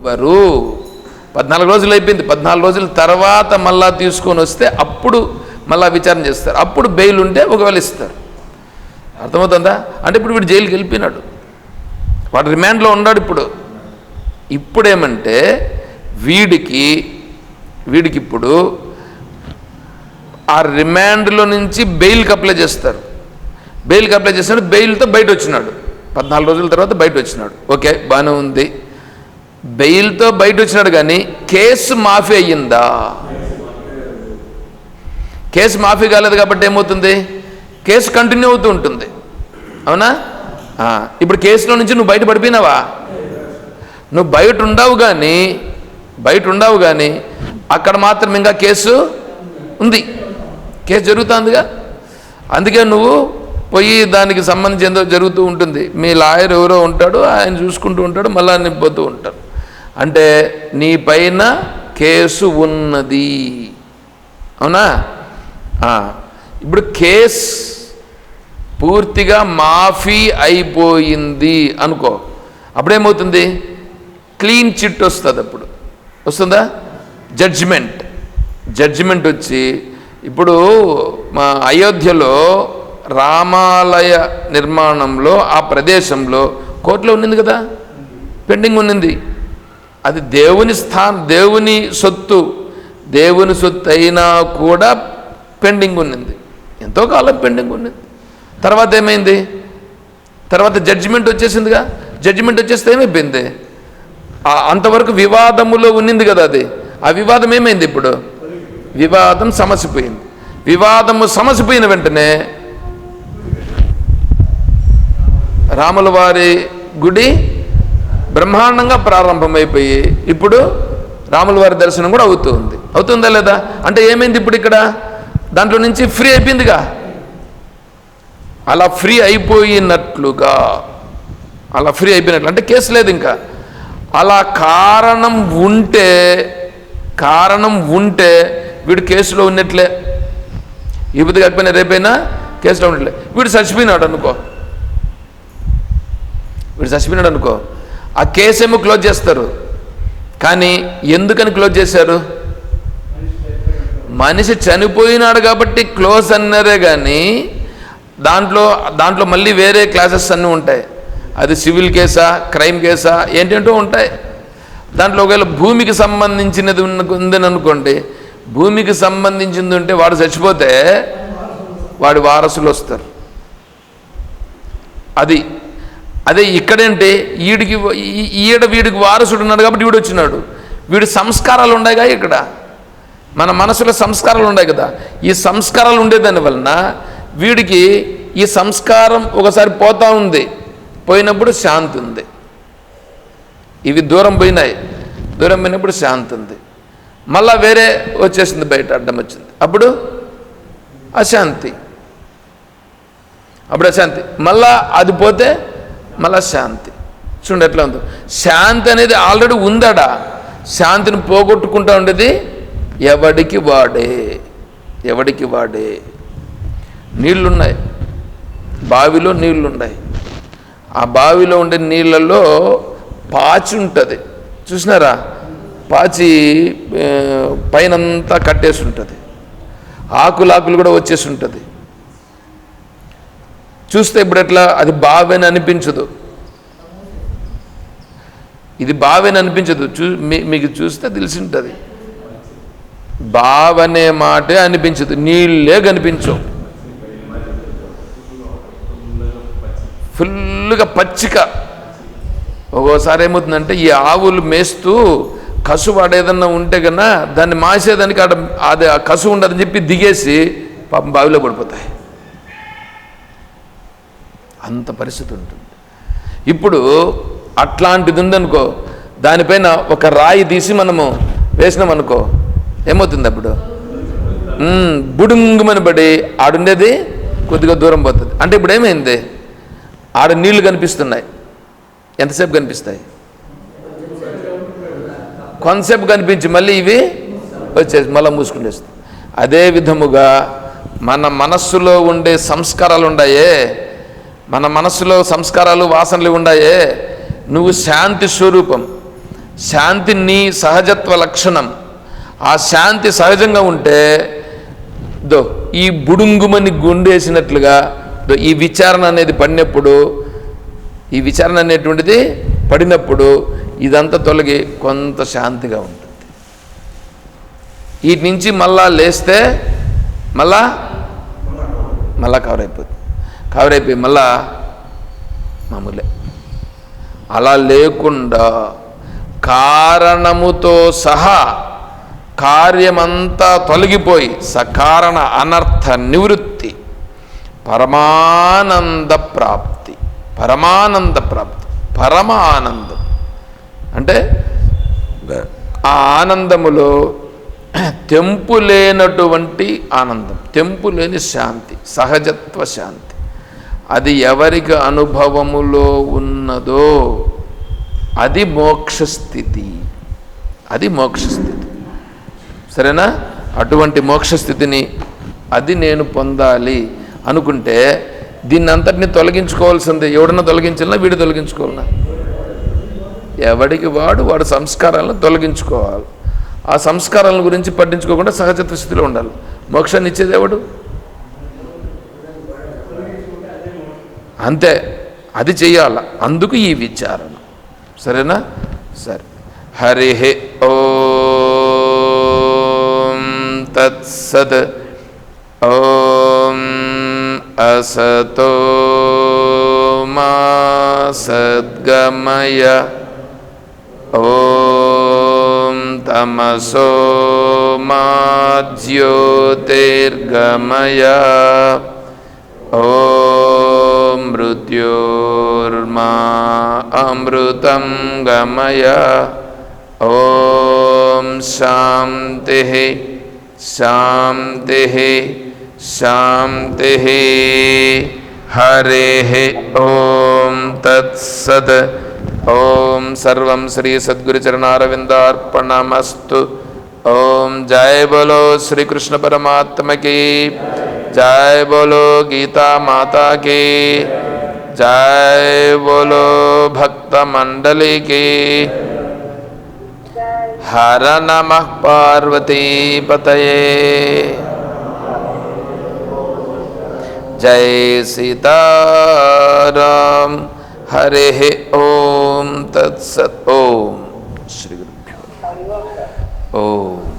వారు పద్నాలుగు రోజులు అయిపోయింది. పద్నాలుగు రోజుల తర్వాత మళ్ళా తీసుకొని వస్తే అప్పుడు మళ్ళా విచారణ చేస్తారు. అప్పుడు బెయిల్ ఉంటే ఒకవేళ ఇస్తారు. అర్థమవుతుందా? అంటే ఇప్పుడు వీడు జైలుకి వెళ్ళిపోయినాడు. వాడు రిమాండ్లో ఉన్నాడు ఇప్పుడు. ఇప్పుడేమంటే వీడికి వీడికి ఇప్పుడు ఆ రిమాండ్లో నుంచి బెయిల్కి అప్లై చేస్తారు. బెయిల్కి అప్లై చేసినాడు బెయిల్తో బయట వచ్చినాడు. పద్నాలుగు రోజుల తర్వాత బయట వచ్చినాడు. ఓకే బాగానే ఉంది. బెయిల్తో బయట వచ్చినాడు కానీ కేసు మాఫీ అయ్యిందా? కేసు మాఫీ కాలేదు కాబట్టి ఏమవుతుంది? కేసు కంటిన్యూ అవుతూ ఉంటుంది. అవునా? ఇప్పుడు కేసులో నుంచి నువ్వు బయట పడిపోయినావా? నువ్వు బయట ఉండవు కానీ బయట ఉండవు కానీ అక్కడ మాత్రం ఇంకా కేసు ఉంది. కేసు జరుగుతుందిగా. అందుకే నువ్వు పోయి దానికి సంబంధించి ఏదో జరుగుతూ ఉంటుంది. మీ లాయర్ ఎవరో ఉంటాడు ఆయన చూసుకుంటూ ఉంటాడు మళ్ళా నింపోతూ ఉంటాడు. అంటే నీ పైన కేసు ఉన్నది. అవునా? ఇప్పుడు కేస్ పూర్తిగా మాఫీ అయిపోయింది అనుకో. అప్పుడేమవుతుంది? క్లీన్ చిట్ వస్తుంది అప్పుడు. వస్తుందా? జడ్జిమెంట్. జడ్జిమెంట్ వచ్చి ఇప్పుడు మా అయోధ్యలో రామాలయ నిర్మాణంలో ఆ ప్రదేశంలో కోర్టులో ఉన్నింది కదా? పెండింగ్ ఉన్నింది. అది దేవుని స్థానం దేవుని సొత్తు. దేవుని సొత్తు అయినా కూడా పెండింగ్ ఉన్నింది. ఎంతో కాలం పెండింగ్ ఉన్నింది. తర్వాత ఏమైంది? తర్వాత జడ్జిమెంట్ వచ్చేసిందిగా? జడ్జిమెంట్ వచ్చేస్తే ఏమైపోయింది? అంతవరకు వివాదములో ఉన్నింది కదా అది. ఆ వివాదం ఏమైంది ఇప్పుడు? వివాదం సమసిపోయింది. వివాదము సమసిపోయిన వెంటనే రాముల వారి గుడి బ్రహ్మాండంగా ప్రారంభమైపోయి ఇప్పుడు రాముల వారి దర్శనం కూడా అవుతుంది అవుతుందా లేదా? అంటే ఏమైంది ఇప్పుడు ఇక్కడ? దాంట్లో నుంచి ఫ్రీ అయిపోయిందిగా. అలా ఫ్రీ అయిపోయినట్లుగా అలా ఫ్రీ అయిపోయినట్లు అంటే కేసు లేదు ఇంకా. అలా కారణం ఉంటే కారణం ఉంటే వీడు కేసులో ఉన్నట్లే. ఇబ్బంది కాకపోయినా రేపైనా కేసులో ఉన్నట్లే. వీడు చచ్చిపోయినాడు అనుకో. వీడు చచ్చిపోయినాడు అనుకో. ఆ కేసేమో ఏమో క్లోజ్ చేస్తారు. కానీ ఎందుకని క్లోజ్ చేశారు? మనిషి చనిపోయినాడు కాబట్టి క్లోజ్ అన్నారే కానీ దాంట్లో దాంట్లో మళ్ళీ వేరే క్లాసెస్ అన్నీ ఉంటాయి. అది సివిల్ కేసా క్రైమ్ కేసా ఏంటంటో ఉంటాయి. దాంట్లో ఒకవేళ భూమికి సంబంధించినది ఉందని అనుకోండి భూమికి సంబంధించింది ఉంటే వాడు చచ్చిపోతే వాడి వారసులు వస్తారు. అది అదే ఇక్కడంటే ఈడికి ఈ- ఈడ వీడికి వారసుడు ఉన్నాడు కాబట్టి వీడు వచ్చినాడు. వీడి సంస్కారాలు ఉన్నాయిగా ఇక్కడ. మన మనసులో సంస్కారాలు ఉన్నాయి కదా. ఈ సంస్కారాలు ఉండేదాని వలన వీడికి ఈ సంస్కారం ఒకసారి పోతా ఉంది. పోయినప్పుడు శాంతి ఉంది. ఇవి దూరం పోయినాయి. దూరం పోయినప్పుడు శాంతి ఉంది. మళ్ళా వేరే వచ్చేసింది బయట అడ్డం వచ్చింది. అప్పుడు అశాంతి. అప్పుడు అశాంతి. మళ్ళా అది పోతే మళ్ళా శాంతి. చూడండి ఎట్లా ఉందో. శాంతి అనేది ఆల్రెడీ ఉందడా? శాంతిని పోగొట్టుకుంటా ఉండేది ఎవడికి వాడే? ఎవడికి వాడే? నీళ్ళున్నాయి. బావిలో నీళ్ళున్నాయి. ఆ బావిలో ఉండే నీళ్ళల్లో పాచి ఉంటుంది. చూసినారా? పాచి పైనంతా కట్టేసి ఉంటుంది. ఆకులాకులు కూడా వచ్చేసి ఉంటుంది. చూస్తే ఇప్పుడు ఎట్లా? అది బావేని అనిపించదు. ఇది బావేని అనిపించదు. చూ మీ- మీకు చూస్తే తెలిసి ఉంటుంది బావనే మాటే అనిపించదు. నీళ్ళే కనిపించవు. ఫుల్గా పచ్చిక. ఒక్కోసారి ఏమవుతుందంటే ఈ ఆవులు మేస్తూ కసువాడు ఏదన్నా ఉంటే కన్నా దాన్ని మాసేదానికి ఆడ అది ఆ కసు ఉండదని చెప్పి దిగేసి పాపం బావిలో పడిపోతాయి. అంత పరిస్థితి ఉంటుంది. ఇప్పుడు అట్లాంటిది ఉందనుకో దానిపైన ఒక రాయి తీసి మనము వేసినామనుకో ఏమవుతుంది అప్పుడు? బుడుంగుమని పడి ఆడుండేది కొద్దిగా దూరం పోతుంది. అంటే ఇప్పుడు ఏమైంది? ఆడ నీళ్ళు కనిపిస్తున్నాయి. ఎంతసేపు కనిపిస్తాయి? కొంతసేపు కనిపించి మళ్ళీ ఇవి వచ్చేసి మళ్ళీ మూసుకునేస్తుంది అదే విధముగా మన మనస్సులో ఉండే సంస్కారాలు ఉన్నాయే మన మనసులో సంస్కారాలు వాసనలు ఉన్నాయే నువ్వు శాంతి స్వరూపం. శాంతి నీ సహజత్వ లక్షణం. ఆ శాంతి సహజంగా ఉంటే దో ఈ బుడుంగుమని గుండేసినట్లుగా దో ఈ విచారణ అనేది పడినప్పుడు ఈ విచారణ అనేటువంటిది పడినప్పుడు ఇదంతా తొలగి కొంత శాంతిగా ఉంటుంది. వీటి నుంచి మళ్ళా లేస్తే మళ్ళా మళ్ళా కవర్ అయిపోతుంది. కవర్ అయిపోయి మళ్ళా మామూలే. అలా లేకుండా కారణముతో సహా కార్యమంతా తొలగిపోయి సకారణ అనర్థ నివృత్తి పరమానంద ప్రాప్తి పరమానంద ప్రాప్తి పరమ ఆనందం అంటే ఆ ఆనందములో తెంపు లేనటువంటి ఆనందం తెంపు లేని శాంతి సహజత్వ శాంతి. అది ఎవరికి అనుభవములో ఉన్నదో అది మోక్షస్థితి. అది మోక్షస్థితి. సరేనా? అటువంటి మోక్షస్థితిని అది నేను పొందాలి అనుకుంటే దీన్ని అంతటిని తొలగించుకోవాల్సిందే. ఎవడన్నా తొలగించాలన్నా వీడు తొలగించుకోవాలన్నా. ఎవడికి వాడు వాడు సంస్కారాలను తొలగించుకోవాలి. ఆ సంస్కారాల గురించి పట్టించుకోకుండా సహజత్వ స్థితిలో ఉండాలి. మోక్షాన్ని ఇచ్చేది ఎవడు? అంతే అది చెయ్యాల అందుకు ఈ విచారణ సరేనా సరే హరి ఓం తత్సత్ ఓం అసతో మా సద్గమయ ఓం తమసో మా జ్యోతిర్గమయ ఓం मृत्योर्मा अमृतं गमय। ॐ शांति शांति शान्तिः। हरेः, ॐ तत्सत्। ॐ सर्वं श्रीसद्गुरुचरणारविन्दार्पणमस्तु ॐ जय बोलो श्रीकृष्णपरमात्मकी जय बोलो गीता माता की। जय बोलो भक्त मंडली की। हर नमः पार्वती पतये। जय सीताराम। हरे ओम तत्सत ओम। श्री गुरुभ्यो ओम।